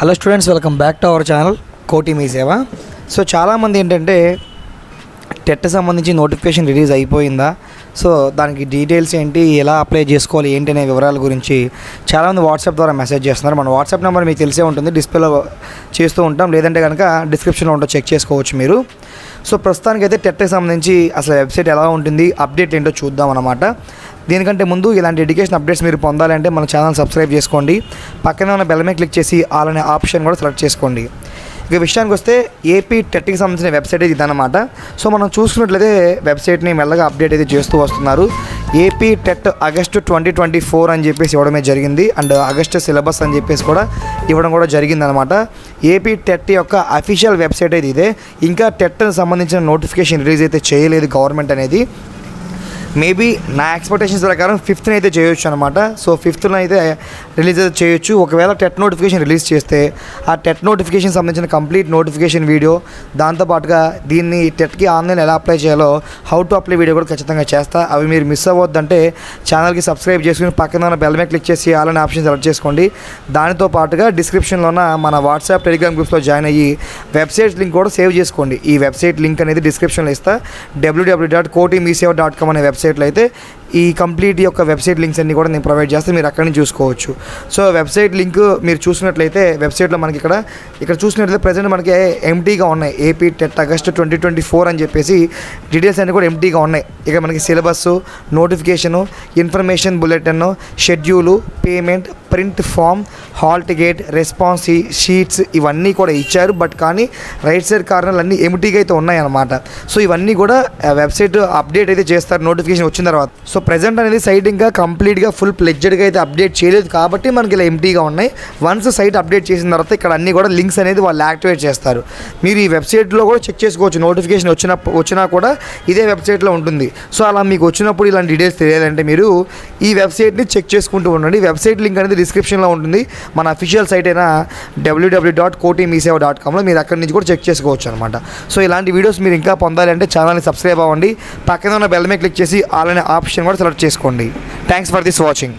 Hello students welcome back to our channel Koti Mee Seva so చాలామంది ఏంటంటే TET సంబంధించి notification release అయిపోయిందా? So దానికి డీటెయిల్స్ ఏంటి ఎలా అప్లై చేసుకోవాలి ఏంటి అనే వివరాల గురించి చాలామంది వాట్సాప్ ద్వారా మెసేజ్ చేస్తున్నారు. మన వాట్సాప్ నెంబర్ మీకు తెలిసే ఉంటుంది డిస్ప్లేలో చేస్తూ ఉంటాం. లేదంటే కనుక డిస్క్రిప్షన్లో ఉంటో చెక్ చేసుకోవచ్చు మీరు. సో ప్రస్తుతానికైతే టెట్కి సంబంధించి అసలు వెబ్సైట్ ఎలా ఉంటుంది అప్డేట్ ఏంటో చూద్దాం అనమాట దీనికంటే ముందు ఇలాంటి ఎడ్యుకేషన్ అప్డేట్స్ మీరు పొందాలంటే మన ఛానల్ సబ్స్క్రైబ్ చేసుకోండి. పక్కనే ఉన్న బెల్ మీద క్లిక్ చేసి ఆల్ అనే ఆప్షన్ కూడా సెలెక్ట్ చేసుకోండి. ఇక విషయానికి వస్తే ఏపీ టెట్కి సంబంధించిన వెబ్సైట్ ఇది ఇదన్నమాట. సో మనం చూసుకున్నట్లయితే వెబ్సైట్ని మెల్లగా అప్డేట్ అయితే చేస్తూ వస్తున్నారు. AP TET August twenty twenty four అని చెప్పేసి ఇవ్వడమే జరిగింది. అండ్ ఆగస్టు సిలబస్ అని చెప్పేసి కూడా ఇవ్వడం కూడా జరిగింది అనమాట ఏపీ టెట్ యొక్క అఫీషియల్ వెబ్సైట్ అయితే ఇదే. ఇంకా టెట్కి సంబంధించిన నోటిఫికేషన్ రిలీజ్ అయితే చేయలేదు గవర్నమెంట్ అనేది. మేబీ నా ఎక్స్పెక్టేషన్స్ ప్రకారం ఫిఫ్త్న అయితే చేయొచ్చు అనమాట సో ఫిఫ్త్న అయితే రిలీజ్ అయితే చేయొచ్చు. ఒకవేళ టెట్ నోటిఫికేషన్ రిలీజ్ చేస్తే ఆ టెట్ నోటిఫికేషన్ సంబంధించిన కంప్లీట్ నోటిఫికేషన్ వీడియో దాంతోపాటుగా దీన్ని టెట్కి ఆన్లైన్ ఎలా అప్లై చేయాలో హౌ టు అప్లై వీడియో కూడా ఖచ్చితంగా చేస్తా. అవి మీరు మిస్ అవ్వద్దంటే ఛానల్కి సబ్స్క్రైబ్ చేసుకుని పక్కన ఉన్న బెల్ మీద క్లిక్ చేసి అలానే ఆప్షన్ సెలెక్ట్ చేసుకోండి. దానితో పాటుగా డిస్క్రిప్షన్లోన మన వాట్సాప్ టెలిగ్రామ్ గ్రూప్స్లో జాయిన్ అయ్యి వెబ్సైట్ లింక్ కూడా సేవ్ చేసుకోండి. ఈ వెబ్సైట్ లింక్ అనేది డిస్క్రిప్షన్లో ఇస్తా. డబ్ల్యూడబ్ల్యూ డాట్ కోటి మీ సేవ డాట్ కామ్ అనే వెబ్సైట్లో అయితే ఈ కంప్లీట్ యొక్క వెబ్సైట్ లింక్స్ అన్ని కూడా నేను ప్రొవైడ్ చేస్తే మీరు అక్కడి నుంచి చూసుకోవచ్చు. సో వెబ్సైట్ లింక్ మీరు చూసినట్లయితే వెబ్సైట్లో మనకి ఇక్కడ ఇక్కడ చూసినట్లయితే ప్రజెంట్ మనకి ఎంటీగా ఉన్నాయి. AP TET August twenty twenty four అని చెప్పేసి డీటెయిల్స్ అన్ని కూడా ఎంటీగా ఉన్నాయి. ఇక్కడ మనకి syllabus notification information bulletin schedule payment print form hall ticket response sheets ఇవన్నీ కూడా ఇచ్చారు. బట్ కానీ రైట్ సైడ్ కార్నర్లు అన్నీ ఎంటీగా అయితే ఉన్నాయన్నమాట. సో ఇవన్నీ కూడా వెబ్సైట్ అప్డేట్ అయితే చేస్తారు. నోటిఫికేషన్ వచ్చిన తర్వాత. సో ప్రజెంట్ అనేది సైట్ ఇంకా కంప్లీట్గా ఫుల్ ప్లెడ్జెడ్గా అయితే అప్డేట్ చేయలేదు కాబట్టి మనకి ఇలా ఎంటీగా ఉన్నాయి. వన్స్ సైట్ అప్డేట్ చేసిన తర్వాత ఇక్కడ అన్ని కూడా లింక్స్ అనేది వాళ్ళు యాక్టివేట్ చేస్తారు. మీరు ఈ వెబ్సైట్లో కూడా చెక్ చేసుకోవచ్చు. నోటిఫికేషన్ వచ్చిన వచ్చినా కూడా ఇదే వెబ్సైట్లో ఉంటుంది. సో అలా మీకు వచ్చినప్పుడు ఇలాంటి డీటెయిల్స్ తెలియాలంటే మీరు ఈ వెబ్సైట్ని చెక్ చేసుకుంటూ ఉండండి. వెబ్సైట్ లింక్ అనేది డిస్క్రిప్షన్లో ఉంటుంది. మన అఫీషియల్ సైట్ అయినా WWW dot Koti Meeseva dot కామ్లో మీరు అక్కడి నుంచి కూడా చెక్ చేసుకోవచ్చు అనమాట సో ఇలాంటి వీడియోస్ మీరు ఇంకా పొందాలంటే ఛానల్ని సబ్స్క్రైబ్ అవ్వండి. పక్కన ఉన్న బెల్ మీద క్లిక్ చేసి అలానే ఆప్షన్ ఆప్షన్ కూడా సెలెక్ట్ చేసుకోండి థ్యాంక్స్ ఫర్ దిస్ వాచింగ్